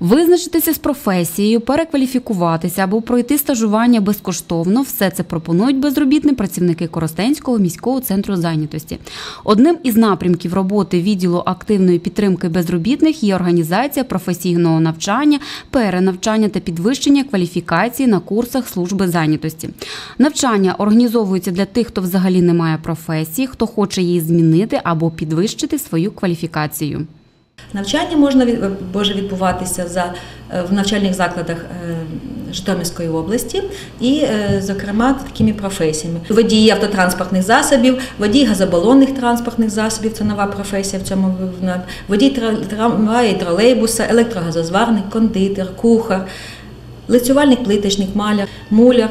Визначитися з професією, перекваліфікуватися або пройти стажування безкоштовно все це пропонують безробітним працівники Коростенського міського центру зайнятості. Одним із напрямків роботи відділу активної підтримки безробітних є організація професійного навчання, перенавчання та підвищення кваліфікації на курсах служби зайнятості. Навчання організовується для тих, хто взагалі не має професії, хто хоче її змінити або підвищити свою кваліфікацію. Навчання можна може відбуватися е, в навчальних закладах е, Житомирської області і, е, зокрема, такими професіями: водії автотранспортних засобів, водій газобалонних транспортних засобів це нова професія в цьому водій тра- трамваю, і тролейбуса, електрогазозварник, кондитер, кухар, лицювальник, плиточник, маляр, муляр.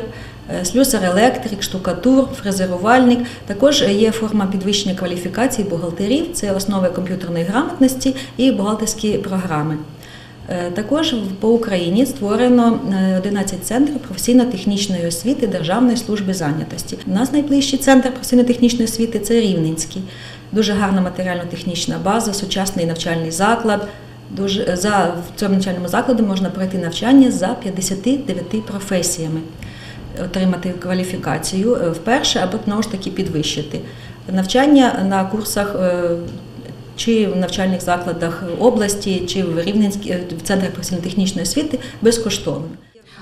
Е, Слюсар, електрик, штукатур, фрезерувальник. Також є форма підвищення кваліфікації бухгалтерів, це основи комп'ютерної грамотності і бухгалтерські програми. Е, Також по Україні створено е, 11 центрів професійно-технічної освіти Державної служби зайнятості. У нас найближчий центр професійно-технічної освіти це Рівненський. Дуже гарна матеріально-технічна база, сучасний навчальний заклад. Дуже за в цьому навчальному закладі можна пройти навчання за 59 професіями, отримати кваліфікацію е, вперше або знову ж таки підвищити. Навчання на курсах е, чи в навчальних закладах області, чи в Рівненській в центрах професійно-технічної освіти безкоштовно.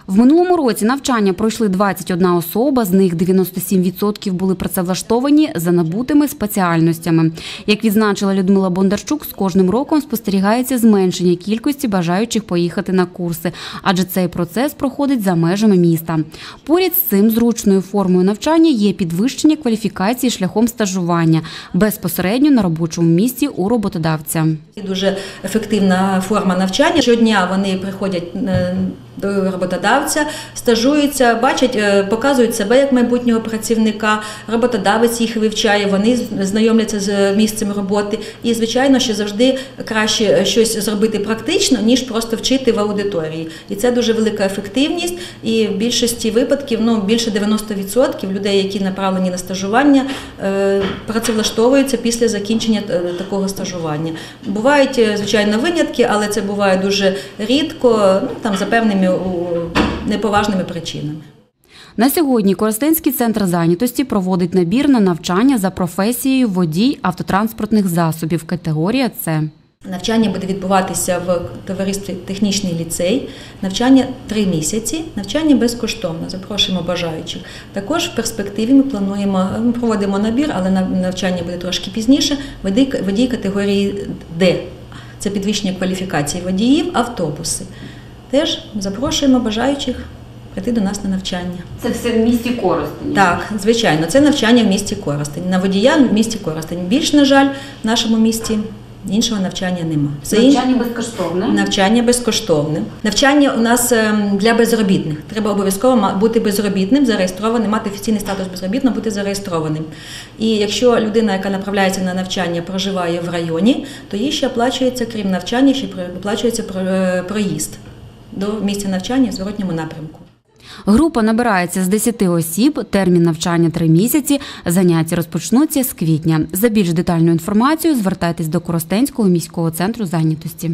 В минулому році навчання пройшли 21 особа, з них 97% були працевлаштовані за набутими спеціальностями. Як відзначила Людмила Бондарчук, з кожним роком спостерігається зменшення кількості бажаючих поїхати на курси, адже цей процес проходить за межами міста. Поряд з цим зручною формою навчання є підвищення кваліфікації шляхом стажування безпосередньо на робочому місці у роботодавця. Дуже ефективна форма навчання. Щодня вони приходять е, до роботодавця, стажуються, бачать, е, показують себе як майбутнього працівника. Роботодавець їх вивчає, вони знайомляться з місцем роботи. І, звичайно, що завжди краще щось зробити практично, ніж просто вчити в аудиторії. І це дуже велика ефективність. І в більшості випадків, ну більше 90% людей, які направлені на стажування, е, працевлаштовуються після закінчення е, такого стажування. Бувають, е, звичайно, винятки, але це буває дуже рідко, ну там за певними неповажними причинами. На сьогодні Коростенський центр зайнятості проводить набір на навчання за професією водій автотранспортних засобів категорія С. Навчання буде відбуватися в товаристві Технічний ліцей. Навчання три місяці, навчання безкоштовно. Запрошуємо бажаючих. Також в перспективі ми плануємо, ми проводимо набір, але навчання буде трошки пізніше. Водій категорії Д. Це підвищення кваліфікації водіїв, автобуси. Теж запрошуємо бажаючих прийти до нас на навчання. Це все в місті Коростені. Так, звичайно, це навчання в місті Коростень. На водія в місті Коростень. Більш, на жаль, в нашому місті іншого навчання нема. Все інше- безкоштовне. Навчання безкоштовне. Навчання у нас ем, для безробітних. Треба обов'язково бути безробітним, зареєстрованим, мати офіційний статус безробітного, бути зареєстрованим. І якщо людина, яка направляється на навчання, проживає в районі, то їй ще оплачується, крім навчання, ще оплачується е, проїзд до місця навчання в зворотньому напрямку. Група набирається з 10 осіб, термін навчання 3 місяці, заняття розпочнуться з квітня. За більш детальну інформацію звертайтесь до Коростенського міського центру зайнятості.